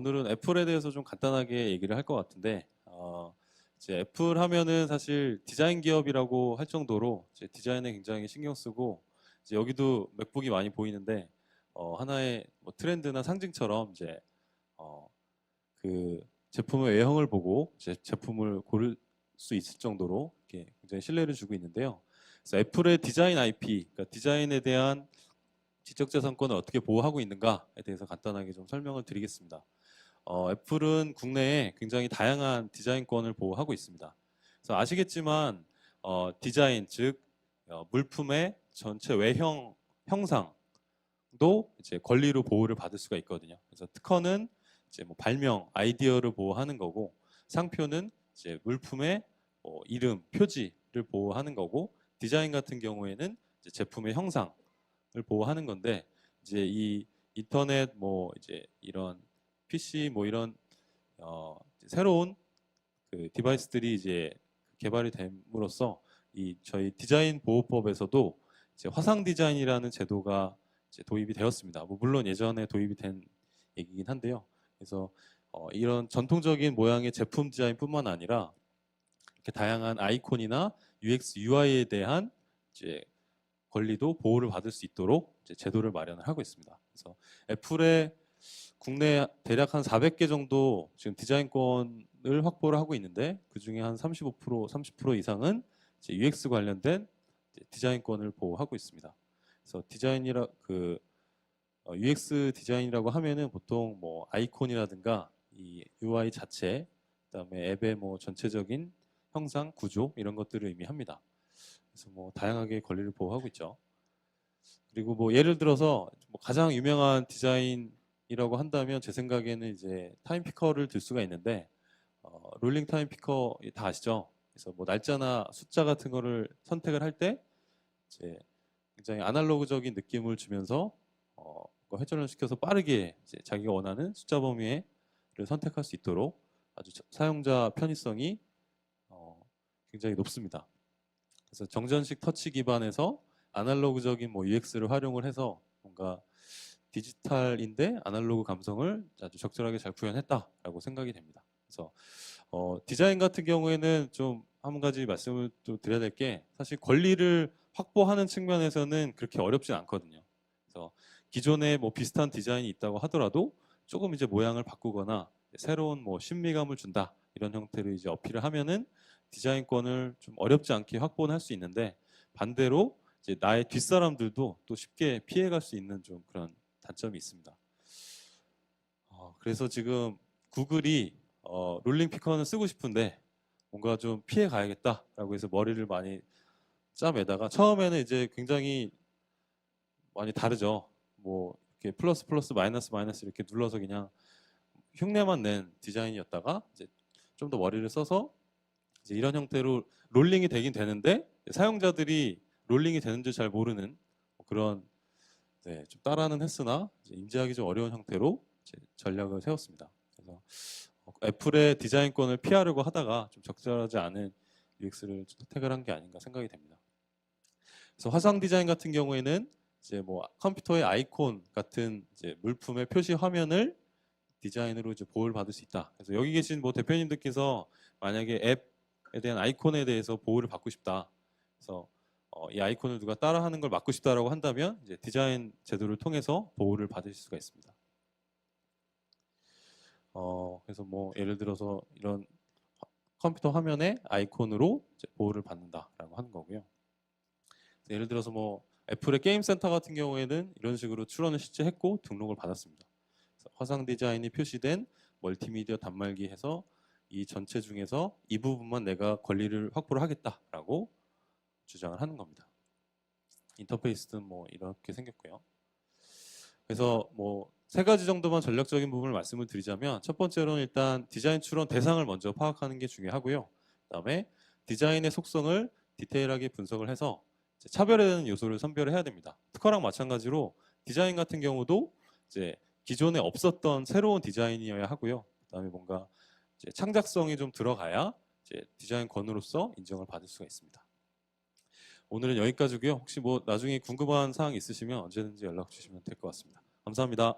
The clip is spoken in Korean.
오늘은 애플에 대해서 좀 간단하게 얘기를 할 것 같은데 어, 이제 애플 하면은 사실 디자인 기업이라고 할 정도로 이제 디자인에 굉장히 신경 쓰고 이제 여기도 맥북이 많이 보이는데 어, 하나의 뭐 트렌드나 상징처럼 이제 어, 그 제품의 외형을 보고 이제 제품을 고를 수 있을 정도로 이렇게 굉장히 신뢰를 주고 있는데요. 그래서 애플의 디자인 IP, 그러니까 디자인에 대한 지적재산권을 어떻게 보호하고 있는가에 대해서 간단하게 좀 설명을 드리겠습니다. 어, 애플은 국내에 굉장히 다양한 디자인권을 보호하고 있습니다. 그래서 아시겠지만 어, 디자인 즉 어, 물품의 전체 외형 형상도 이제 권리로 보호를 받을 수가 있거든요. 그래서 특허는 이제 뭐 발명 아이디어를 보호하는 거고 상표는 이제 물품의 뭐 이름 표지를 보호하는 거고 디자인 같은 경우에는 제품의 형상을 보호하는 건데 이제 이 인터넷 뭐 이제 이런 PC 뭐 이런 어 새로운 그 디바이스들이 이제 개발이 됨으로써 이 저희 디자인 보호법에서도 이제 화상 디자인이라는 제도가 이제 도입이 되었습니다. 뭐 물론 예전에 도입이 된 얘기긴 한데요. 그래서 어 이런 전통적인 모양의 제품 디자인뿐만 아니라 이렇게 다양한 아이콘이나 UX, UI에 대한 이제 권리도 보호를 받을 수 있도록 제도를 마련을 하고 있습니다. 그래서 애플의 국내 대략 한 400개 정도 지금 디자인권을 확보를 하고 있는데 그 중에 한 35%, 30% 이상은 이제 UX 관련된 이제 디자인권을 보호하고 있습니다. 그래서 디자인이라 그 어, UX 디자인이라고 하면은 보통 뭐 아이콘이라든가 이 UI 자체, 그다음에 앱의 뭐 전체적인 형상, 구조 이런 것들을 의미합니다. 그래서 뭐 다양하게 권리를 보호하고 있죠. 그리고 뭐 예를 들어서 뭐 가장 유명한 디자인 이라고 한다면 제 생각에는 이제 타임 피커를 들 수가 있는데 어, 롤링 타임 피커 다 아시죠? 그래서 뭐 날짜나 숫자 같은 거를 선택을 할 때 이제 굉장히 아날로그적인 느낌을 주면서 어, 회전을 시켜서 빠르게 자기가 원하는 숫자 범위를 선택할 수 있도록 아주 저- 사용자 편의성이 어, 굉장히 높습니다. 그래서 정전식 터치 기반에서 아날로그적인 뭐 UX를 활용을 해서 뭔가 디지털인데 아날로그 감성을 아주 적절하게 잘 구현했다라고 생각이 됩니다. 그래서 어, 디자인 같은 경우에는 좀 한 가지 말씀을 또 드려야 될 게 사실 권리를 확보하는 측면에서는 그렇게 어렵진 않거든요. 그래서 기존에 뭐 비슷한 디자인이 있다고 하더라도 조금 이제 모양을 바꾸거나 새로운 뭐 신미감을 준다 이런 형태로 이제 어필을 하면은 디자인권을 좀 어렵지 않게 확보는 할 수 있는데 반대로 이제 나의 뒷사람들도 또 쉽게 피해갈 수 있는 좀 그런 단점이 있습니다. 어, 그래서 지금 구글이 어, 롤링 피커는 쓰고 싶은데 뭔가 좀 피해 가야겠다라고 해서 머리를 많이 짜매다가 처음에는 이제 굉장히 많이 다르죠. 뭐 이렇게 플러스 플러스 마이너스 마이너스 이렇게 눌러서 그냥 흉내만 낸 디자인이었다가 이제 좀 더 머리를 써서 이제 이런 형태로 롤링이 되긴 되는데 사용자들이 롤링이 되는지 잘 모르는 뭐 그런 네, 좀 따라는 했으나 인지하기 좀 어려운 형태로 전략을 세웠습니다. 그래서 어, 애플의 디자인권을 피하려고 하다가 좀 적절하지 않은 UX를 선택을 한 게 아닌가 생각이 됩니다. 그래서 화상 디자인 같은 경우에는 이제 뭐 컴퓨터의 아이콘 같은 이제 물품의 표시 화면을 디자인으로 이제 보호를 받을 수 있다. 그래서 여기 계신 뭐 대표님들께서 만약에 앱에 대한 아이콘에 대해서 보호를 받고 싶다. 그래서 어, 이 아이콘을 누가 따라하는 걸 막고 싶다라고 한다면 이제 디자인 제도를 통해서 보호를 받으실 수가 있습니다. 어, 그래서 뭐 예를 들어서 이런 화- 컴퓨터 화면에 아이콘으로 보호를 받는다라고 하는 거고요. 예를 들어서 뭐 애플의 게임 센터 같은 경우에는 이런 식으로 출원을 실제 했고 등록을 받았습니다. 화상 디자인이 표시된 멀티미디어 단말기 해서 이 전체 중에서 이 부분만 내가 권리를 확보를 하겠다라고 주장을 하는 겁니다. 인터페이스는 뭐 이렇게 생겼고요. 그래서 뭐 세 가지 정도만 전략적인 부분을 말씀을 드리자면 첫 번째로는 일단 디자인 출원 대상을 먼저 파악하는 게 중요하고요. 그다음에 디자인의 속성을 디테일하게 분석을 해서 차별화되는 요소를 선별을 해야 됩니다. 특허랑 마찬가지로 디자인 같은 경우도 이제 기존에 없었던 새로운 디자인이어야 하고요. 그다음에 뭔가 창작성이 좀 들어가야 디자인권으로서 인정을 받을 수가 있습니다. 오늘은 여기까지고요. 혹시 뭐 나중에 궁금한 사항 있으시면 언제든지 연락 주시면 될 것 같습니다. 감사합니다.